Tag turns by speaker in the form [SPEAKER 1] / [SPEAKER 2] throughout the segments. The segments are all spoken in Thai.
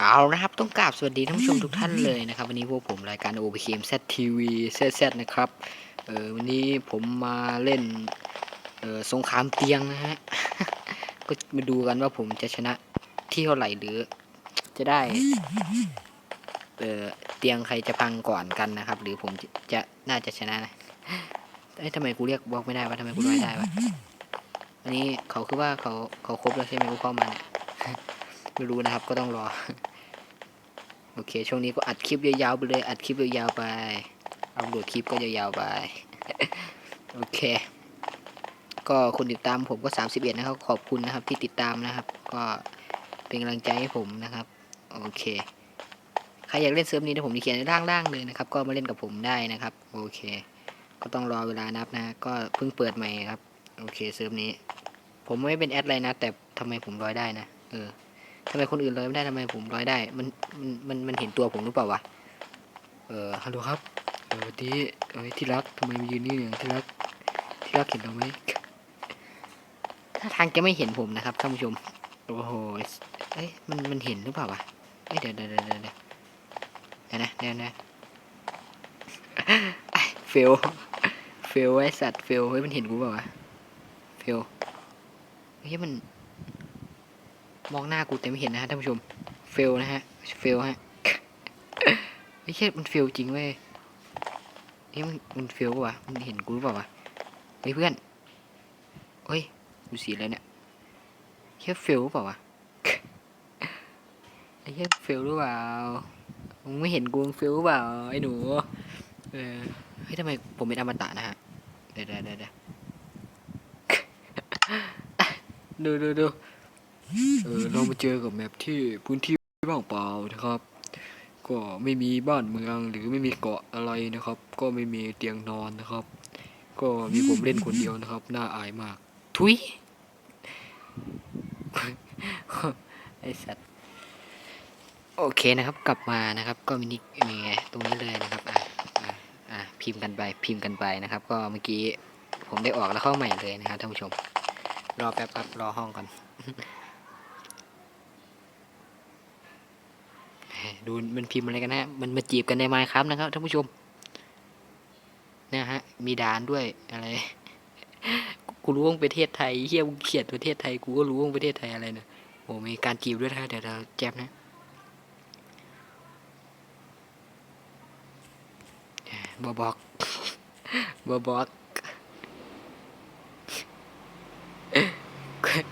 [SPEAKER 1] เอานะครับ ต้องกราบสวัสดีท่านผู้ชมทุกท่านเลยนะครับ วันนี้พวกผมรายการ o b k m Z TV Z นะครับเออวันนี้ผมมาเล่นเออสงครามเตียงนะฮะ ก็มาดูกันว่าผมจะชนะที่เท่าไหร่หรือ จะได้เออเตียงใครจะพังก่อนกันนะครับ หรือผมจะจะน่าจะชนะนะเอ้ยทำไมกูเรียกบล็อกไม่ได้วะทำไมกูร้อยได้วะอันนี้เขาคือว่าเขาเขาครบแล้วใช่ไหมกูเข้ามาเนี่ย ไม่รู้นะครับก็ต้องรอ โอเค ช่วงนี้ก็อัดคลิปยาวๆไปเลย อัดคลิปยาวๆไป เอาโหลดคลิปก็ยาวๆไป โอเค ก็คนติดตามผมก็ 31 นะครับ ขอบคุณนะครับที่ติดตามนะครับ ก็เป็นกำลังใจให้ผมนะครับ โอเค ใครอยากเล่นเซิร์ฟนี้เดี๋ยวผมจะเขียนในล่างๆเลยนะครับ ก็มาเล่นกับผมได้นะครับ โอเค ก็ต้องรอเวลานับนะ ก็เพิ่งเปิดใหม่ครับ โอเคเซิร์ฟนี้ ผมไม่เป็นแอดเลยนะ แต่ทำไมผมรอยได้นะ เออ ทำไมคนอื่นร้อยไม่ได้ทำไมผมร้อยได้ มัน มัน มัน มันเห็นตัวผมหรือเปล่าวะ เออฮัลโหลครับเออที่เออที่รักทำไมมายืนนี่เนี่ยที่รัก ที่รักเห็นเราไหมถ้าทางแกไม่เห็นผมนะครับท่านผู้ชม โอ้โห เอ้ย มัน มันเห็นหรือเปล่าวะ เอ้ยเดี๋ยวเดี๋ยวเดี๋ยวเดี๋ยวเดี๋ยวนะเดี๋ยวนะไอ้เฟล เฟลไอ้สัตว์ เฟล เฮ้ย มันเห็นกูเปล่าวะ เฟล เฮ้ย มัน มองหน้ากูแต่ไม่เห็นนะฮะท่านผู้ชม เฟลนะฮะ เฟลฮะไม่ใช่มันเฟลจริงเว้ยเฮ้ยมันมันเฟลปะวะมันเห็นกูหรือเปล่าวะเฮ้ยเพื่อนเฮ้ยกูสีอะไรเนี่ยแค่เฟลเปล่าวะไอ้แค่เฟลหรือเปล่ามึงไม่เห็นกูเฟลหรือเปล่าไอ้หนู เออเฮ้ยทำไมผมเป็นอมตะนะฮะ เดะเดี๋ยวเดี๋ยวเดี๋ยวดูดูดู เออเรามาเจอกับแมปที่พื้นที่ว่างเปล่านะครับ ก็ไม่มีบ้านเมืองหรือไม่มีเกาะอะไรนะครับ ก็ไม่มีเตียงนอนนะครับ ก็มีผมเล่นคนเดียวนะครับ น่าอายมาก ทุยไอสัตว์โอเคนะครับกลับมานะครับก็มินิมีไงตรงนี้เลยนะครับอะอะอะพิมพ์กันไปพิมพ์กันไปนะครับ ก็เมื่อกี้ผมได้ออกแล้วเข้าใหม่เลยนะครับท่านผู้ชม รอแป๊บครับรอห้องก่อน ดูมันพิมพ์อะไรกันนะมันมาจีบกันในไมค์ครับนะครับท่านผู้ชมนะฮะมีดานด้วยอะไรกูรู้ว่าประเทศไทยเฮียเขียนประเทศไทยกูก็รู้ว่าประเทศไทยอะไรนะโอ้มีการจีบด้วยนะเดี๋ยวเราแจ๊บนะบอบอกบอบอก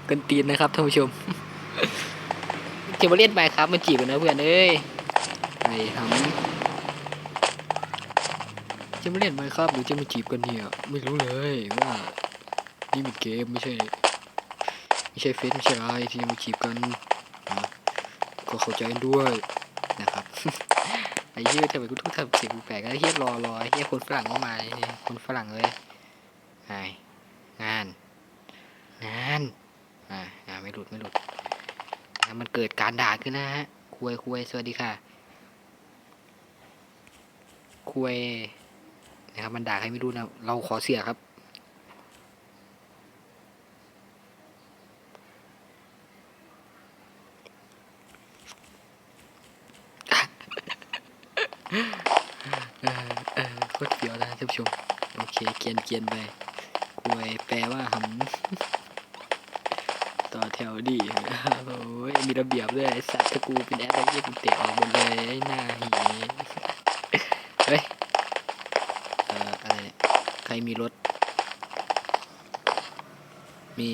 [SPEAKER 1] กันตีนนะครับท่านผู้ชมจะมาเล่นไปครับมันจีบกันนะเพื่อนเอ้ย ไอ้ทำจะมาเล่นไปครับหรือจะมาจีบกันเนี่ย ไม่รู้เลยว่านี่มันเกมไม่ใช่ไม่ใช่เฟซไม่ใช่ไลน์ที่จะมาจีบกันนะก็เข้าใจด้วยนะครับไอ้เหี้ยทำไมกูต้องทำเสียงแปลกไอ้เหี้ยรอรอไอ้เหี้ยคนฝรั่งก็มาไอ้เหี้ยคนฝรั่งเลยไอ้งาน งานอ่าไม่หลุดไม่หลุดมันเกิดการด่าขึ้นนะฮะคุยคุยสวัสดีค่ะ คุยนะครับมันด่าใครไม่รู้นะ เราขอเสียครับ เออเออโคตรเฟี้ยวนะท่านผู้ชม โอเค เกียนเกียนไปคุยแปลว่าหำ ต่อแถวดีโอ้ยมีระเบียบด้วยไอ้สัตว์ถ้ากูเป็นแอดไอ้เหี้ยกูเตะออกหมดเลยไอ้หน้าหีเฮ้ย เอ่ออะไรเนี่ยใครมีรถ มี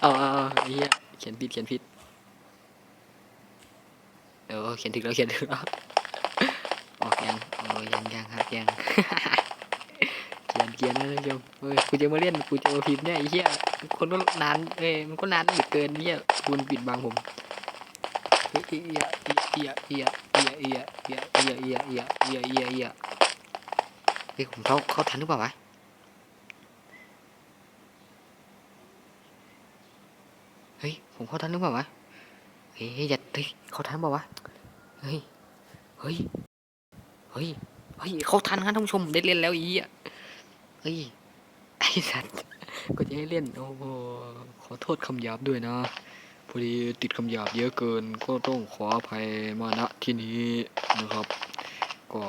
[SPEAKER 1] เอาเอาเอาไอ้เหี้ยเขียนผิดเขียนผิดเออเขียนถึงแล้วเขียนถึงแล้วออกยังโอ้ยยังยังครับยังเขียนเขียนนะท่านผู้ชมเฮ้ยกูจะมาเล่นกูจะมาพิมพ์เนี่ยไอ้เหี้ยคนก็นานเอ้ยมันก็นานเหลือเกินเนี่ยคุณปิดบังผมเฮ้ยเอียเอียเอียเอียเอียเอียเอียเอียเอียเอียเอียเอียเฮ้ยผมเขาเขาทันหรือเปล่าวะเฮ้ย ผมเขาทันหรือเปล่าวะเฮ้ยอย่าเฮ้ยเขาทันเปล่าวะเฮ้ยเฮ้ยเฮ้ยเฮ้ยเขาทันครับท่านผู้ชมได้เล่นแล้วอีอะเฮ้ยไอ้สัตว์ก็จะให้เล่นโอ้โหขอโทษคำหยาบด้วยนะพอดีติดคำหยาบเยอะเกินก็ต้องขออภัยมาณที่นี้นะครับ ก็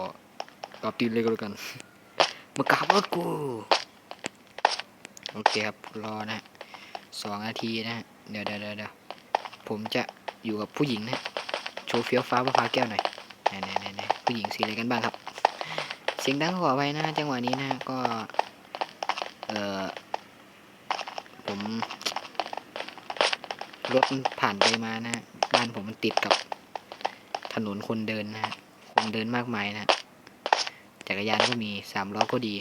[SPEAKER 1] กราบตีนเลยก็แล้วกันมากราบรถกูโอเคครับรอนะสองนาทีนะ เดี๋ยวเดี๋ยวเดี๋ยวผมจะอยู่กับผู้หญิงนะโชว์เฟี้ยวฟ้าวพาแก้วหน่อยไหนไหนไหนผู้หญิงสีอะไรกันบ้างครับ เสียงดังขอไว้นะจังหวะนี้นะก็ เออผมรถผ่านไปมานะ บ้านผมมันติดกับถนนคนเดินนะคนเดินมากมายนะจักรยานก็มีสามล้อก็ดี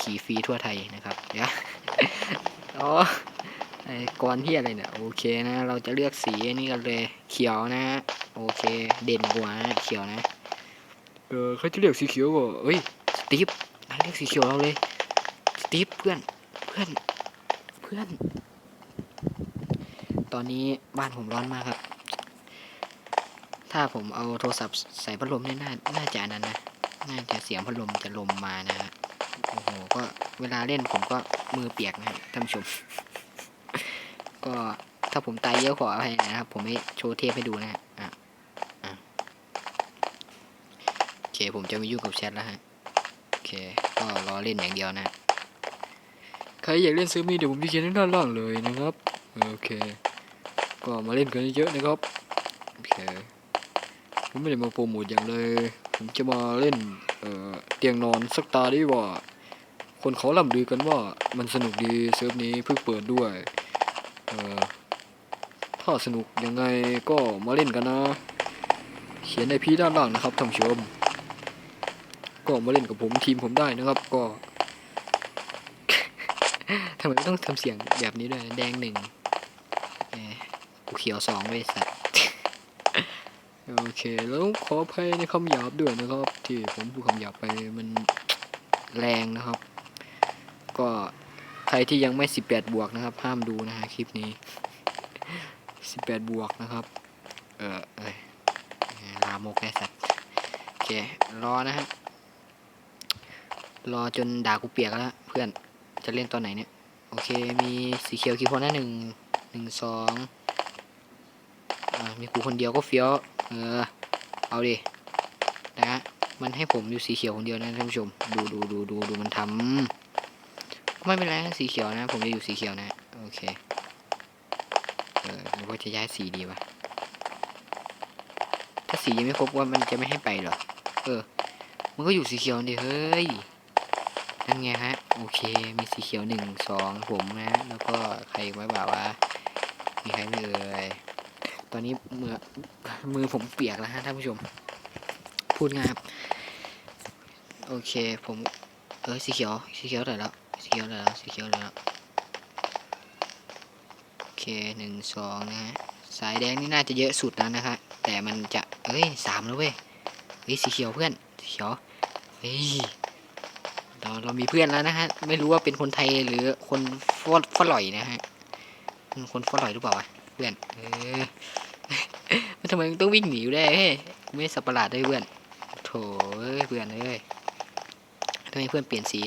[SPEAKER 1] ขี่ฟรีทั่วไทยนะครับเดี๋ยวอ๋อ ไอ้กรที่อะไรเนี่ยโอเคนะ เราจะเลือกสีอันนี้กันเลยเขียวนะฮะโอเค เด่นกว่านะเขียวนะเออเขาจะเลือกสีเขียวก็เอ้ยสตีฟนายเลือกสีเขียวเราเลยสตีฟเพื่อนเพื่อนเพื่อน ตอนนี้บ้านผมร้อนมากครับ ถ้าผมเอาโทรศัพท์ใส่พัดลมเนี่ยน่าน่าจะอันนั้นนะน่าจะเสียงพัดลมจะลมมานะฮะโอ้โหก็เวลาเล่นผมก็มือเปียกนะครับท่านผู้ชม ก็ถ้าผมตายเยอะขออภัยนะครับ ผมไม่โชว์เทปให้ดูนะฮะอะอะโอเคผมจะไม่ยุ่งกับแชทแล้วฮะโอเค ก็รอเล่นอย่างเดียวนะใครอยากเล่นซื้อมีเดี๋ยวผมจะเขียนให้ด้านล่างเลยนะครับโอเค ก็มาเล่นกันเยอะนะครับโอเคผมไม่ได้มาโปรโมทอย่างเลย ผมจะมาเล่นเอ่อเตียงนอนสักตาดีว่า คนเขาล่ำลือกันว่ามันสนุกดีเซิร์ฟนี้เพิ่งเปิดด้วย เอ่อถ้าสนุกยังไงก็มาเล่นกันนะ เขียนในพีด้านล่างนะครับท่านผู้ชม ก็มาเล่นกับผมทีมผมได้นะครับก็ทำไมต้องทำเสียงแบบนี้ด้วยแดงหนึ่งกูเขียวสองเวสัตว์โอเค แล้วขออภัยในคำหยาบด้วยนะครับ ที่ผมพูดคำหยาบไปมันแรงนะครับ ก็ ใครที่ยังไม่18บวกนะครับ ห้ามดูนะฮะคลิปนี้18บวกนะครับ เออเอยลามกไอ้สัตว์โอเครอนะฮะรอจนด่ากูเปียกแล้วเพื่อนจะเล่นตอนไหนเนี่ย โอเคมีสีเขียวกี่คนนะหนึ่งหนึ่งสองอ่ามีกูคนเดียวก็เฟี้ยวเออเอาดินะฮะมันให้ผมอยู่สีเขียวคนเดียวนะท่านผู้ชม ดูดูดูดูดูมันทำ ไม่เป็นไรสีเขียวนะ ผมจะอยู่สีเขียวนะ โอเค เออหรือว่าจะย้ายสีดีวะ ถ้าสียังไม่ครบว่ามันจะไม่ให้ไปหรอ เออ มันก็อยู่สีเขียวดิเฮ้ย นั่นไงฮะ โอเค มีสีเขียวหนึ่งสองผมนะ แล้วก็ใครไว้บ่าวะ มีใครไม่เอ่ย ตอนนี้มือมือผมเปียกแล้วฮะท่านผู้ชม พูดง่ายครับโอเค ผม เออสีเขียว สีเขียวเท่าไหร่แล้ว สีเขียวเท่าไหร่แล้วสีเขียวเท่าไหร่แล้วโอเคหนึ่งสองนะฮะสายแดงนี่น่าจะเยอะสุดแล้วนะคะแต่มันจะเอ้ยสามแล้วเว้ยเฮ้ยสีเขียวเพื่อนสีเขียวเฮ้ยเราเรามีเพื่อนแล้วนะฮะไม่รู้ว่าเป็นคนไทยหรือคนฟอฝรั่ยนะฮะเป็นคนฝรั่ยหรือเปล่าวะเพื่อนเออมันทำไมต้องวิ่งหนีอยู่ได้เฮ้ยไม่สับประหลาดด้วยเพื่อนโถเอ้ยเพื่อนเอ้ยทำไมเพื่อนเปลี่ยนสี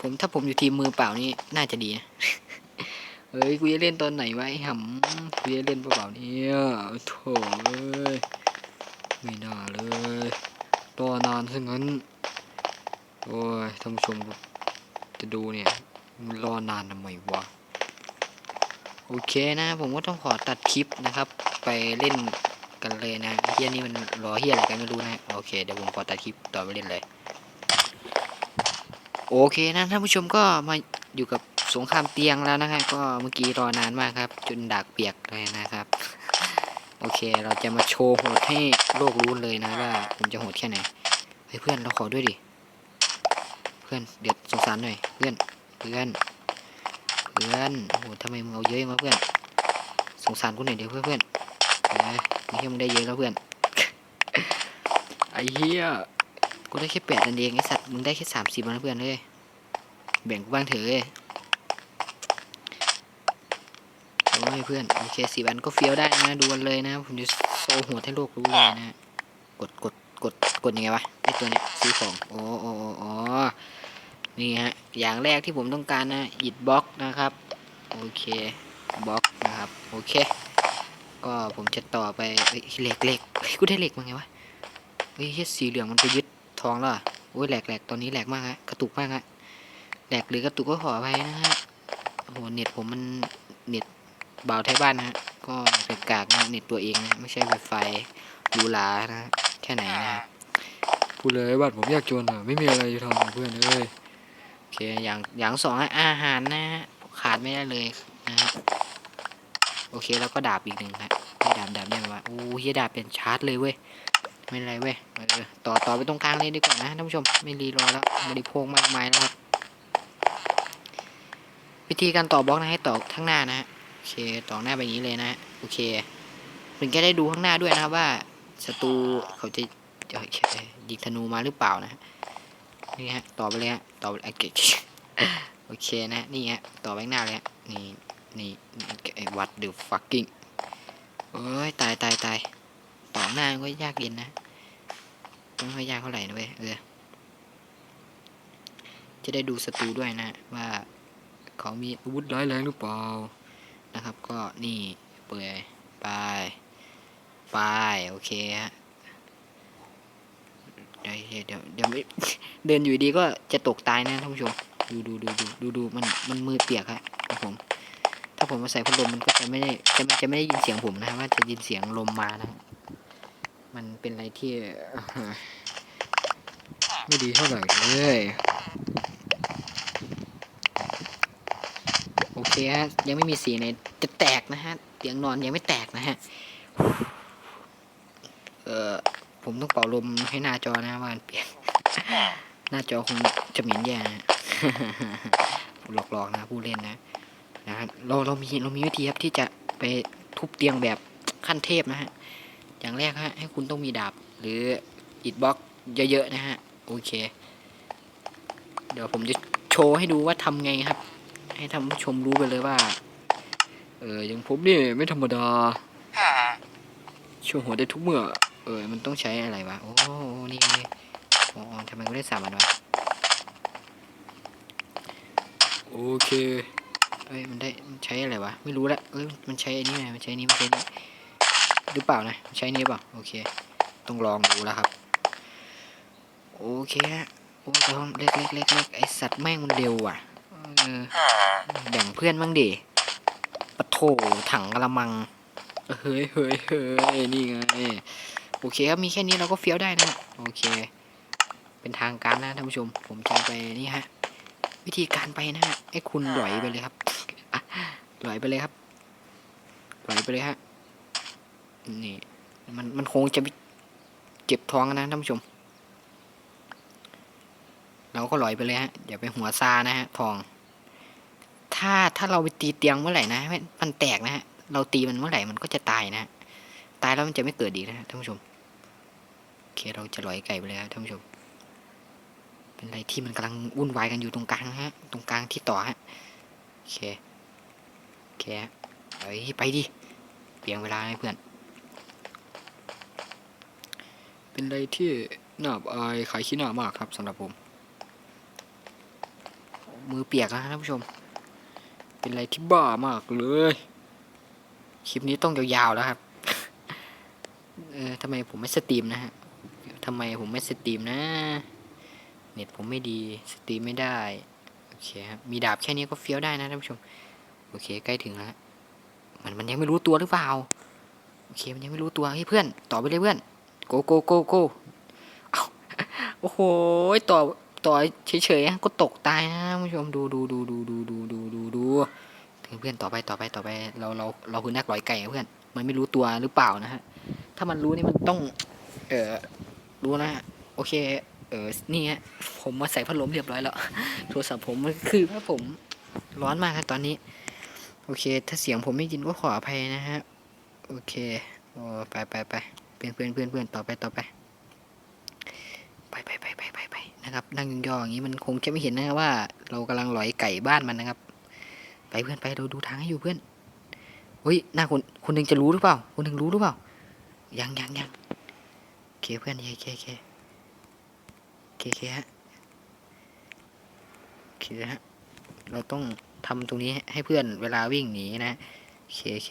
[SPEAKER 1] ผมถ้าผมอยู่ทีมมือเปล่านี่น่าจะดีนะเฮ้ยกูจะเล่นตอนไหนวะไอ้หำกูจะเล่นเปล่าเนี่ยโถเอ้ยไม่น่าเลยรอนานซะงั้น โอ้ยท่านผู้ชมจะดูเนี่ยรอนานทำไมวะโอเคนะ ผมก็ต้องขอตัดคลิปนะครับ ไปเล่นกันเลยนะเฮียนี่มันรอเฮียอะไรกันไม่รู้นะ โอเค เดี๋ยวผมขอตัดคลิปต่อไปเล่นเลย โอเคนะท่านผู้ชมก็มาอยู่กับสงครามเตียงแล้วนะฮะก็เมื่อกี้รอนานมากครับ จนดากเปียกเลยนะครับ โอเคเราจะมาโชว์โหดให้โลกรู้เลยนะว่าผมจะโหดแค่ไหนเฮ้ยเพื่อนเราขอด้วยดิเพื่อนเดี๋ยวสงสารหน่อยเพื่อนเพื่อนเพื่อนโอ้โหทำไมมึงเอาเยอะมาเพื่อน สงสารกูหน่อยเดี๋ยวเพื่อนเพื่อนเออนี่เฮียมึงได้เยอะแล้วเพื่อนไอ้เหี้ย กูได้แค่แปดอันเองไอสัตว์มึงได้แค่สามสิบนะเพื่อนเลยแบ่งกูบ้างเถอะเอ้ยโอ้ยเพื่อนโอเคสิบอันก็เฟี้ยวได้นะดูกันเลยนะ ผมจะโซหัวให้โลกรู้เลยนะ กดกดกดกดยังไงวะไอตัวเนี้ยซื้อของโอ้โอ้โอ้อนี่ฮะ อย่างแรกที่ผมต้องการนะอิดบล็อกนะครับ โอเคบล็อกนะครับ โอเค ก็ผมจะต่อไปเอ้ยเหล็กเหล็กกูได้เหล็กมาไงวะเฮ้ยสีเหลืองมันไปยึด ทองแล้วเหรอโอ้ยแหลกแหลกตอนนี้แหลกมากฮะกระตุกมากฮะแหลกหรือกระตุกก็ขออภัยนะฮะโอ้โหเน็ตผมมันเน็ตเบาไทยบ้านนะฮะก็เป็นกากนะเน็ตตัวเองนะไม่ใช่ไวไฟหรูหรานะฮะแค่ไหนนะฮะพูดเลยบ้านผมยากจนอะไม่มีอะไรจะทำกับเพื่อนเลยโอเคอย่างอย่างสองอะอาหารนะฮะขาดไม่ได้เลยนะฮะโอเคแล้วก็ดาบอีกหนึ่งฮะให้ดาบดาบเนี่ยมาโอ้เฮียดาบเป็นชาร์จเลยเว้ย ไม่ไรเว้ยเออต่อต่อไปตรงกลางเลยดีกว่านะท่านผู้ชมไม่รีรอแล้วบริโภคมากมายแล้วครับ วิธีการต่อบล็อกนะให้ต่อข้งหน้านะโอเคต่อหน้าแบบนี้เลยนะโอเคถึงจะได้ดูข้างหน้าด้วยนะครับว่าศัตรูเขาจะจะยิงธนูมาหรือเปล่านะนี่ฮะต่อไปเลยฮะต่อไปโอเคโอเคนะนี่ฮะต่อไปหน้าเลยฮะนี่นี่ไอ้ what the fucking เอ้ยตายตายตาย ต่อหน้าก็ยากเย็นนะไม่ค่อยยากเท่าไหร่นะเว้ยเออ จะได้ดูศัตรูด้วยนะ ว่าเขามีอาวุธร้ายแรงหรือเปล่านะครับ ก็นี่เปื่อยไปไปโอเคฮะเดี๋ยวเดี๋ยวเดี๋ยวเดินอยู่ดีก็จะตกตายนะท่านผู้ชมดูดูดูดูดูดูมันมันมือเปียกครับผม ถ้าผมมาใส่พัดลมมันก็จะไม่ได้จะมันจะไม่ได้ยินเสียงผมนะว่าจะยินเสียงลมมานะ มันเป็นอะไรที่ไม่ดีเท่าไหร่เลยโอเคฮะยังไม่มีสีไหนจะแตกนะฮะเตียงนอนยังไม่แตกนะฮะเออผมต้องเป่าลมให้หน้าจอนะว่ามันเปลี่ยนหน้าจอคงจะเหม็นแย่หลอกๆนะผู้เล่นนะนะเราเรามีเรามีวิธีครับที่จะไปทุบเตียงแบบขั้นเทพนะฮะ อย่างแรกฮะให้คุณต้องมีดาบ หรืออิดบล็อกเยอะๆนะฮะ โอเค เดี๋ยวผมจะโชว์ให้ดูว่าทำไงครับ ให้ท่านผู้ชมรู้ไปเลยว่า เอออย่างผมนี่ไม่ธรรมดาช่วยหัวได้ทุกเมื่อ เออ มันต้องใช้อะไรวะ โอ้ นี่นี่อ๋อทำไมไม่ได้สามอันวะ โอเคเอ้ย มันได้ มันใช้อะไรวะ ไม่รู้ละเอ้ย มันใช้อันนี้ไงมันใช้อันนี้มันใช้อันนี้ หรือเปล่านะ ใช้นี้เปล่าโอเค ต้องลองดูแล้วครับ โอเคฮะโอ้ยท้งเล็กเล็กเล็กเล็กไอสัตว์แม่งมันเร็วอะเออแบ่งเพื่อนบ้างดิปะโถถังกระมัง เฮ้ยเฮ้ยเฮ้ยนี่ไง โอเคครับ มีแค่นี้เราก็เฟี้ยวได้นะ โอเค เป็นทางการนะท่านผู้ชม ผมจะไปนี่ฮะ วิธีการไปนะฮะ ให้คุณหลอยไปเลยครับหลอยไปเลยครับหลอยไปเลยฮะ นี่มันมันคงจะเจ็บท้องนะท่านผู้ชม เราก็ลอยไปเลยฮะอย่าไปหัวซานะฮะทอง ถ้าถ้าเราไปตีเตียงเมื่อไหร่นะมันแตกนะฮะเราตีมันเมื่อไหร่มันก็จะตายนะฮะตายแล้วมันจะไม่เกิดดีนะฮะท่านผู้ชมโอเคเราจะลอยไก่ไปเลยครับท่านผู้ชม เป็นอะไรที่มันกำลังวุ่นวายกันอยู่ตรงกลางนะฮะ ตรงกลางที่ต่อฮะโอเคโอเคเฮ้ยไปดิเปลี่ยนเวลาให้เพื่อน เป็นอะไรที่น่าอับอายขายขี้หน้ามากครับสำหรับผม มือเปียกนะท่านผู้ชม เป็นอะไรที่บ้ามากเลย คลิปนี้ต้องยาวๆแล้วครับ เออทำไมผมไม่สตรีมนะฮะทำไมผมไม่สตรีมนะ เน็ตผมไม่ดีสตรีมไม่ได้ โอเคครับ มีดาบแค่นี้ก็เฟี้ยวได้นะท่านผู้ชม โอเคใกล้ถึงแล้ว มันมันยังไม่รู้ตัวหรือเปล่า โอเคมันยังไม่รู้ตัวเฮ้ยเพื่อน ต่อไปเลยเพื่อน โกโกโกโกเอาโอ้โหต่อต่อเฉยๆก็ตกตายนะท่านผู้ชมดูดูดูดูดูดูดูดูดูถึงเพื่อนต่อไปต่อไปต่อไป เราเราเราคือนักร้อยไก่เพื่อน มันไม่รู้ตัวหรือเปล่านะฮะ ถ้ามันรู้นี่มันต้อง เออรู้นะฮะโอเค เออนี่ฮะผมมาใส่พัดลมเรียบร้อยแล้ว โทรศัพท์ผมมันคือว่าผมร้อนมากครับตอนนี้ โอเค ถ้าเสียงผมไม่ยินก็ขออภัยนะฮะ โอเคโอ้ไปไปไป เพื่อนเพื่อนเพื่อนเพื่อนต่อไปต่อไปไปไปไปไปไปไปนะครับ นั่งยองๆอย่างนี้มันคงจะไม่เห็นนะครับว่า เรากำลังหลอยไก่บ้านมันนะครับ ไปเพื่อนไปเราดูทางให้อยู่เพื่อนเฮ้ยหน้าคนคนหนึ่งจะรู้หรือเปล่า คนหนึ่งรู้หรือเปล่า ยังยังยังโอเคเพื่อนโอเคโอเคโอเคโอเคฮะเคฮะเราต้องทำตรงนี้ให้เพื่อนเวลาวิ่งหนีนะโอเคโอเค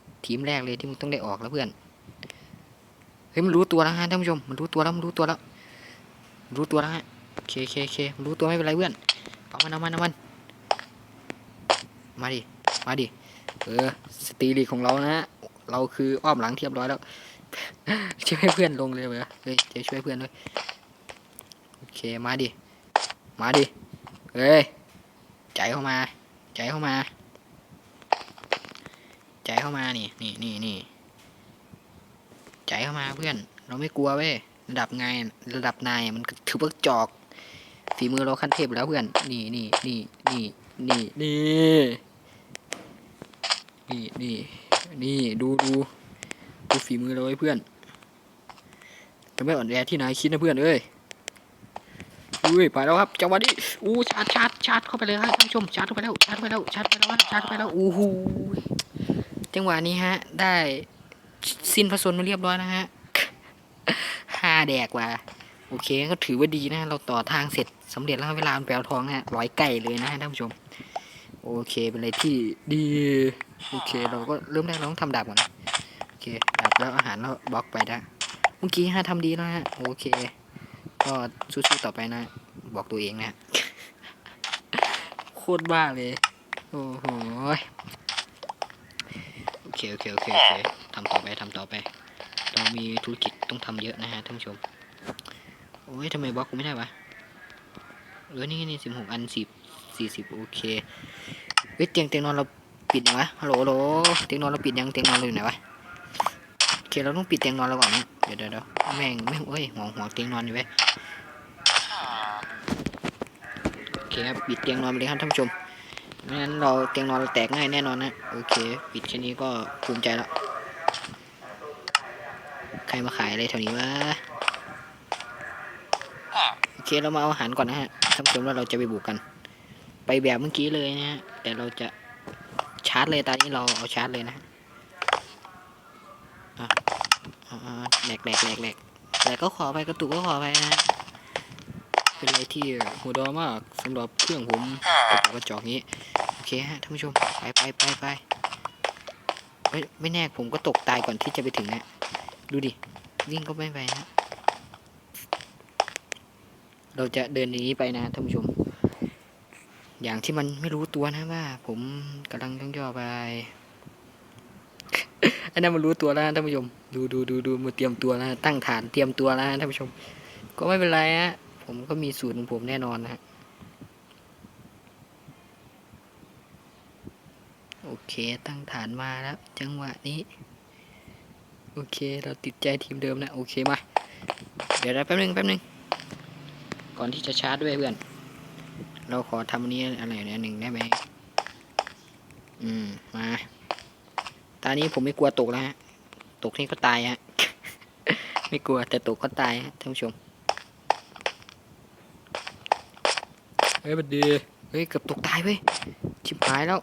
[SPEAKER 1] ทีมแรกเลยที่มึงต้องได้ออกแล้วเพื่อนเฮ้ยมันรู้ตัวแล้วฮะท่านผู้ชมมันรู้ตัวแล้วมันรู้ตัวแล้วรู้ตัวแล้วฮะโอเคโอเคโอเคมันรู้ตัวไม่เป็นไรเพื่อนเอามันเอามันเอามันมาดิมาดิเออสตีลีของเรานะฮะเราคืออ้อมหลังเทียบร้อยแล้วช่วยเพื่อนลงเลยเหรอเฮ้ยจะช่วยเพื่อนด้วยโอเคมาดิมาดิเฮ้ยใจเข้ามา ใจเข้ามา ใจเข้ามานี่นี่นี่นี่ใจเข้ามาเพื่อน เราไม่กลัวเว้ยระดับไงระดับนายมันถือว่าจอกฝีมือเราขั้นเทพแล้วเพื่อน นี่นี่นี่นี่นี่นี่นี่นี่นี่ดูดูดูฝีมือเราไว้เพื่อนจะไม่อ่อนแอที่นายคิดนะเพื่อนเอ้ยอุ้ยไปแล้วครับจังหวะนี้อู้ชาร์จชาร์จชาร์จเข้าไปเลยครับท่านผู้ชมชาร์จเข้าไปแล้วชาร์จเข้าไปแล้วชาร์จเข้าไปแล้วชาร์จเข้าไปแล้วอู้หู จังหวะนี้ฮะ ได้สิ้นผสมมาเรียบร้อยนะฮะห้าแดกว่ะโอเคก็ถือว่าดีนะ เราต่อทางเสร็จสำเร็จแล้วเวลาแปลวทองนะฮะร้อยไก่เลยนะท่านผู้ชม โอเคเป็นอะไรที่ดี โอเค เราก็เริ่มแรกเราต้องทำดาบก่อนนะโอเคดาบแล้วอาหารแล้วบล็อกไปนะเมื่อกี้ฮะทำดีแล้วฮะโอเค ก็สู้ๆต่อไปนะ บอกตัวเองนะโคตรบ้าเลย โอ้โห เคโอเคโอเคโอเคทำต่อไปทำต่อไป เรามีธุรกิจต้องทำเยอะนะฮะท่านผู้ชม โอ้ยทำไมบล็อกกูไม่ได้วะเออนี่นี่สิบหกอันสิบสี่สิบโอเคเฮ้ยเตียงเตียงนอนเราปิดยังวะฮัลโหลฮัลโหลเตียงนอนเราปิดยังเตียงนอนเราอยู่ไหนวะโอเคเราต้องปิดเตียงนอนเราก่อนนะเดี๋ยวเดี๋ยวแม่งแม่งเอ้ยหัวหัวเตียงนอนอยู่เว้ยโอเคครับปิดเตียงนอนไปเลยครับท่านผู้ชม ไม่งั้นเราเตียงนอนเราแตกง่ายแน่นอนนะ โอเค ปิดแค่นี้ก็ภูมิใจแล้ว ใครมาขายอะไรแถวนี้วะ โอเค เรามาเอาอาหารก่อนนะฮะท่านผู้ชมแล้วเราจะไปบุกกัน ไปแบบเมื่อกี้เลยนะฮะ แต่เราจะชาร์จเลยตอนนี้เราเอาชาร์จเลยนะอะอะอะแหลกแหลกแหลกแหลกแหลกก็ขอไปกระตุกก็ขอไปนะ เป็นอะไรที่หัวดอมากสำหรับเครื่องผมกระจอกระจกนี้ โอเคฮะท่านผู้ชม ไปไปไปไปไม่ไม่แน่ผมก็ตกตายก่อนที่จะไปถึงนะดูดิ วิ่งก็ไม่ไปนะ เราจะเดินอย่างนี้ไปนะท่านผู้ชม อย่างที่มันไม่รู้ตัวนะว่า ผมกำลังต้องย่อไปอันนั้นมันรู้ตัวแล้วท่านผู้ชม ดูดูดูดูมาเตรียมตัวแล้วตั้งฐานเตรียมตัวแล้วท่านผู้ชม ก็ไม่เป็นไรฮะ ผมก็มีสูตรของผมแน่นอนนะฮะโอเคตั้งฐานมาแล้ว จังหวะนี้ โอเค เราติดใจทีมเดิมนะ โอเคมา เดี๋ยวแป๊บนึงแป๊บนึง ก่อนที่จะชาร์จด้วยเพื่อน เราขอทำนนี้อะไรเนี่ยหนึ่งได้ไหมอืม มาตอนนี้ผมไม่กลัวตกแล้วฮะ ตกนี่ก็ตายฮะ ไม่กลัวแต่ตกก็ตายฮะท่านผู้ชม เฮ้ยบัดดี เฮ้ยเกือบตกตายเว้ยชิบหายแล้ว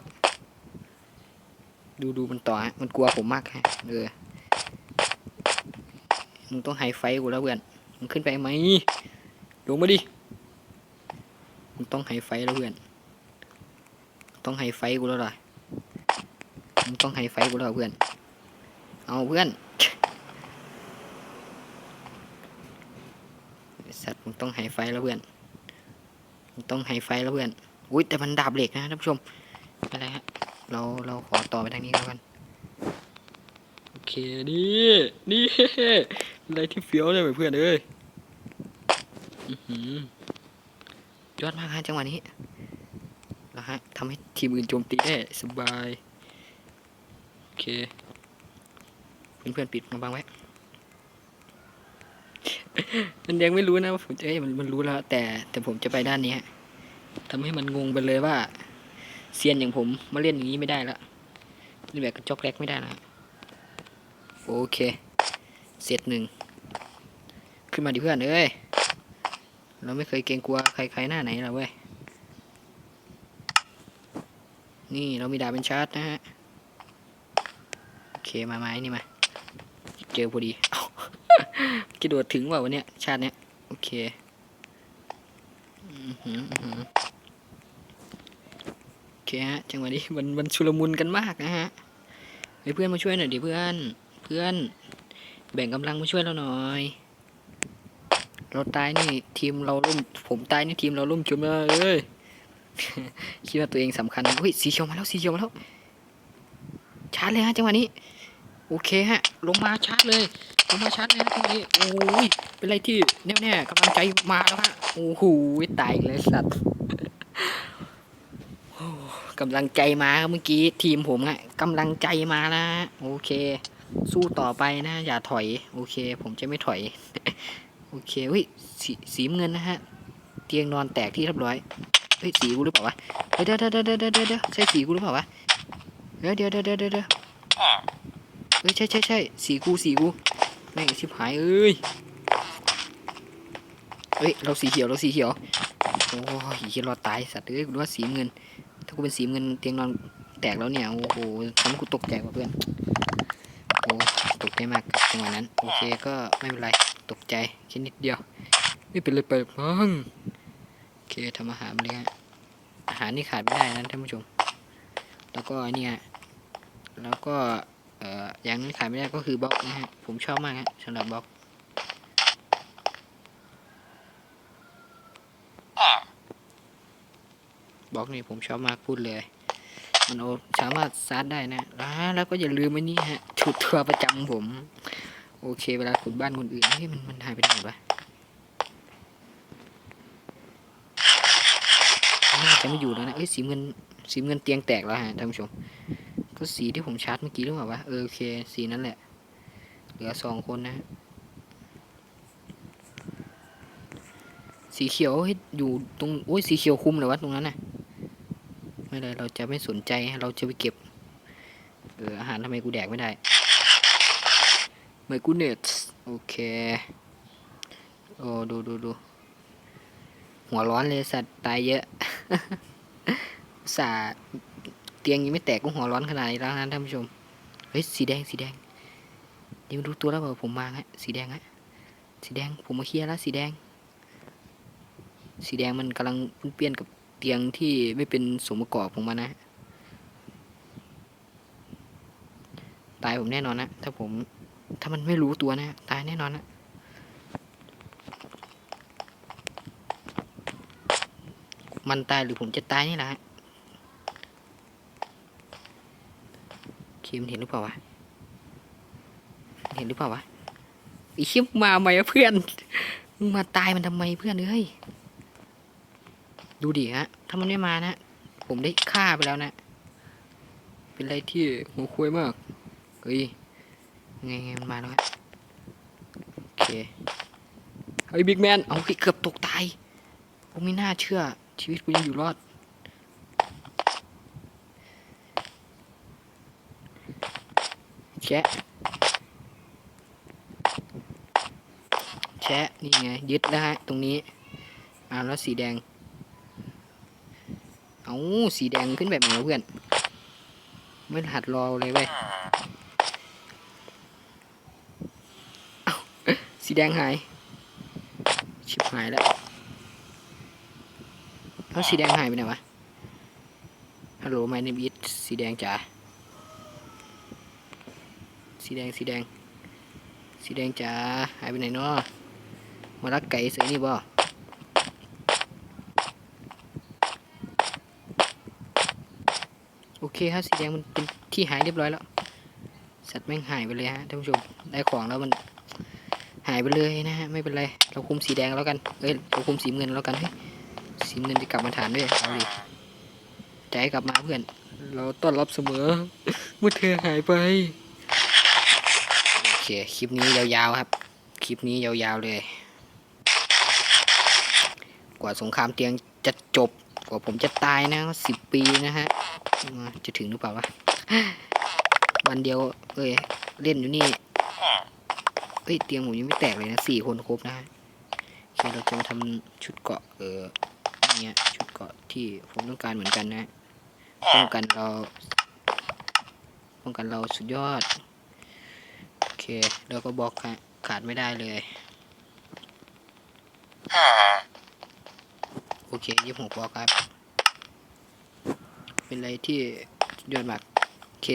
[SPEAKER 1] ดูดูมันต่อฮะมันกลัวผมมากฮะเออมึงต้องไฮไฟกูแล้วเพื่อนมึงขึ้นไปไหมลงมาดิมึงต้องไฮไฟแล้วเพื่อนต้องไฮไฟกูแล้วล่ะมึงต้องไฮไฟกูแล้วเพื่อน เอาเพื่อนสัตว์มึงต้องไฮไฟแล้วเพื่อน ต้องไฮไฟแล้วเพื่อน อุ้ยแต่มันดาบเหล็กนะท่านผู้ชมอะไรฮะ เราเราขอต่อไปทางนี้แล้วกัน โอเค นี่นี่อะไรที่เฟี้ยวเลยเพื่อนเอ้ยอื้อหือยอดมากฮะจังหวะนี้นะฮะทำให้ทีมอื่นโจมตีได้สบาย โอเค เพื่อนๆปิดมาบังไว้ มันยังไม่รู้นะว่าผมจะเอ้ยมันมันรู้แล้วแต่แต่ผมจะไปด้านนี้ฮะ ทำให้มันงงไปเลยว่าเซียนอย่างผมมาเล่นอย่างนี้ไม่ได้ละเล่นแบบกระจอกแรกไม่ได้นะโอเคเซตหนึ่งขึ้นมาดิเพื่อนเอ้ยเราไม่เคยเกรงกลัวใครๆหน้าไหนหรอเว้ยนี่เรามีดาบเป็นชาร์จนะฮะโอเคมาไม้นี่มาเจอพอดีกระโดดถึงว่าวันเนี้ยชาติเนี้ยโอเคอือหืออื้อหือโอ เคฮะจังหวะนี้มันมันชุลมุนกันมากนะฮะเฮ้เพื่อนมาช่วยหน่อยดิเพื่อน เพื่อน แบ่งกำลังมาช่วยเราหน่อย เราตายนี่ทีมเราล่ม ผมตายนี่ทีมเราล่มจมเลยเอ้ยคิดว่าตัวเองสำคัญเฮ้ยสีเขียวมาแล้วสีเขียวมาแล้วชาร์จเลยฮะจังหวะนี้ โอเคฮะ ลงมาชาร์จเลยลงมาชาร์จเลยฮะตรงนี้โอ้ยเป็นอะไรที่แน่วแน่กำลังใจมาแล้วฮะโอ้โหตายเลยสัตว์ กำลังใจมาครับเมื่อกี้ทีมผมอะกำลังใจมาแล้วโอเค สู้ต่อไปนะ อย่าถอย โอเค ผมจะไม่ถอย โอเคเฮ้ยสีสีเงินนะฮะ เตียงนอนแตกที่เรียบร้อยเฮ้ยสีกูหรือเปล่าวะเฮ้ยเดี๋ยวเดี๋ยวเดี๋ยวเดี๋ยวใช่สีกูหรือเปล่าวะเดี๋ยวเดี๋ยวเดี๋ยวเดี๋ยวเดี๋ยวเฮ้ยใช่ใช่ใช่สีกูสีกูแม่งชิบหายเอ้ยเฮ้ยเราสีเขียวเราสีเขียวโอ้ยเขียรอดตายสัตว์เอ้ยกูว่าสีเงิน ถ้ากูเป็นสีเงินเตียงนอนแตกแล้วเนี่ย โอ้โหทำกูตกใจว่ะเพื่อน โอ้ตกใจมากกับจังหวะนั้น โอเคก็ไม่เป็นไร ตกใจแค่นิดเดียว ไม่เป็นไรไปมั้งโอเคทำอาหารมาเลยฮะอาหารนี่ขาดไม่ได้นะท่านผู้ชม แล้วก็เนี่ยแล้วก็เอ่ออย่างนึงขาดไม่ได้ก็คือบล็อกนะฮะ ผมชอบมากฮะสำหรับบล็อก บล็อกนี่ผมชอบมากพูดเลย มันเอสามารถซาร์จได้นะอ่าแล้วก็อย่าลืมไอ้นี่ฮะชุดทัวประจำผม โอเค เวลาขุดบ้านคนอื่นเฮ้ยมันมันหายไปไหนวะน่าจะไม่อยู่แล้วนะเอ้ยสีเงินสีเงินเตียงแตกแล้วฮะท่านผู้ชม ก็สีที่ผมชาร์จเมื่อกี้หรือเปล่าวะเออโอเค สีนั้นแหละ เหลือสองคนนะสีเขียวเฮ้อยู่ตรงโอ้ยสีเขียวคุมเลยวะตรงนั้นน่ะ ไม่เลยเราจะไม่สนใจเราจะไปเก็บ เอออาหารทำไมกูแดกไม่ได้ไมกูเนตโอเคโอ้ดูดูดูหัวร้อนเลยสัตว์ตายเยอะสาเตียงยังไม่แตกก็หัวร้อนขนาดนี้แล้วนะท่านผู้ชมเฮ้ยสีแดงสีแดงเดี๋ยวรู้ตัวแล้วเปล่าผมมาฮะสีแดงฮะสีแดงผมมาเคลียร์แล้วสีแดง สีแดงมันกำลังเปลี่ยนกับ เตียงที่ไม่เป็นสมประกอบของมันนะ ตายผมแน่นอนนะถ้าผม ถ้ามันไม่รู้ตัวนะ ตายแน่นอนนะมันตายหรือผมจะตายนี่แหละคิมเห็นหรือเปล่าวะ เห็นหรือเปล่าวะไอคิมมาไหมเพื่อน มึงมาตายมันทำไมเพื่อนเอ้ย ดูดิฮะ ถ้ามันไม่มานะ ผมได้ฆ่าไปแล้วนะ เป็นอะไรที่หัวคุยมาก เฮ้ยไงไงมันมาแล้วฮะโอเค เฮ้ยบิ๊กแมน เอาเฮ้ยเกือบตกตายผมไม่น่าเชื่อ ชีวิตกูยังอยู่รอด แชะ แชะ นี่ไง ยึดนะฮะ ตรงนี้ อ่าแล้วสีแดง เอาสีแดงขึ้นแบบไหนวะเพื่อน ไม่หัดรอเลยเว้ยสีแดงหาย ชิบหายแล้วแล้วสีแดงหายไปไหนวะ ฮัลโหลไมนิบิทสีแดงจ๋า สีแดงสีแดง สีแดงจ๋าหายไปไหนเนาะมารักไก่เสือนี่บ่ โอ เคครับสีแดงมันเป็นที่หายเรียบร้อยแล้ว สัตว์แม่งหายไปเลยฮะท่านผู้ชมได้ของแล้วมันหายไปเลยนะฮะไม่เป็นไรเราคุมสีแดงแล้วกันเอ้ยเราคุมสีเงินแล้วกันเฮ้ยสีเงินจะกลับมาฐานด้วยเอาดิใจกลับมาเพื่อน เราต้อนรับเสมอเมื่อเธอหายไปโอเคคลิปนี้ยาวๆครับ คลิปนี้ยาวๆเลย กว่าสงครามเตียงจะจบกว่าผมจะตายนะสิบปีนะฮะ จะถึงหรือเปล่าวะวันเดียวเอ้ยเล่นอยู่นี่เอ้ยเตียงผมยังไม่แตกเลยนะสี่คนครบนะโอเคเราจะมาทำชุดเกาะเออเนี่ยชุดเกาะที่ผมต้องการเหมือนกันนะป้องกันเราป้องกันเราสุดยอดโอเคแล้วก็บล็อกฮะขาดไม่ได้เลยโอเคยี่หกบล็อกครับ เป็นอะไรที่สุดยอดมากโอเค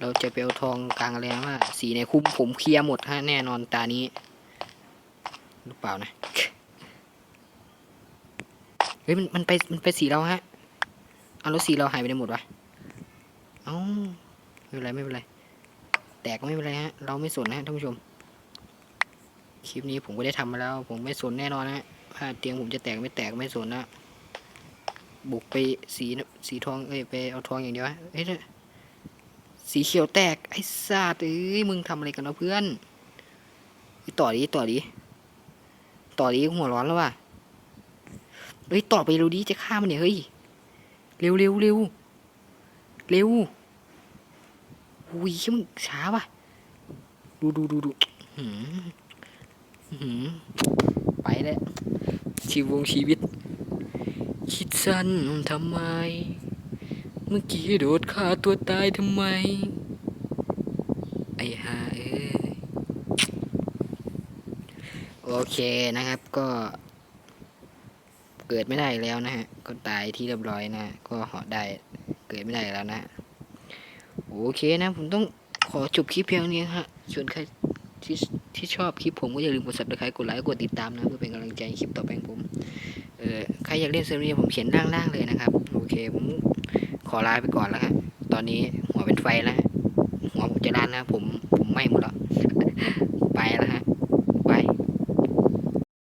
[SPEAKER 1] เราจะไปเอาทองกลางอะไรนะว่าสีในคุ้มผมเคลียร์หมดฮะแน่นอนตานี้หรือเปล่านะเฮ้ยมันมันไปมันไปสีเราฮะเอาแล้วสีเราหายไปไหนหมดวะเอ้าไม่เป็นไรไม่เป็นไรแตกก็ไม่เป็นไรฮะเราไม่สนนะท่านผู้ชม คลิปนี้ผมก็ได้ทำมาแล้ว ผมไม่สนแน่นอนนะถ้าเตียงผมจะแตกไม่แตกไม่สนนะ บุกไปสีสีทองเอ้ยไปเอาทองอย่างเดียวเอ้ยเนี่ยสีเขียวแตกไอ้ซาดเอ้ยมึงทำอะไรกันวะเพื่อนต่อดิต่อดิต่อดิหัวร้อนแล้วว่ะเฮ้ยต่อไปเร็วดิจะฆ่ามันเนี่ยเฮ้ยเร็วเร็วเร็วเร็วอุ้ยเหี้ยมึงช้าว่ะดูดูดูดูหืมหืมไปแล้วชีวงชีวิต คิดสั้นทำไม เมื่อกี้โดดฆ่าตัวตายทำไม ไอ้ห่าเอ้ย โอเคนะครับก็ เกิดไม่ได้แล้วนะฮะ ก็ตายที่เรียบร้อยนะ ก็เหาะได้ เกิดไม่ได้แล้วนะ โอเคนะ ผมต้องขอจบคลิปเพียงนี้ฮะส่วนใครที่ที่ชอบคลิปผมก็อย่าลืมกด subscribe กดไลค์กดติดตามนะเพื่อเป็นกำลังใจคลิปต่อไปของผม เออใครอยากเล่นเซิร์ฟนี้ผมเขียนล่างๆเลยนะครับ โอเคผมขอลาไปก่อนแล้วครับตอนนี้หัวเป็นไฟแล้วหัวผมจะร้านนะผมผมไหม้หมดแล้ว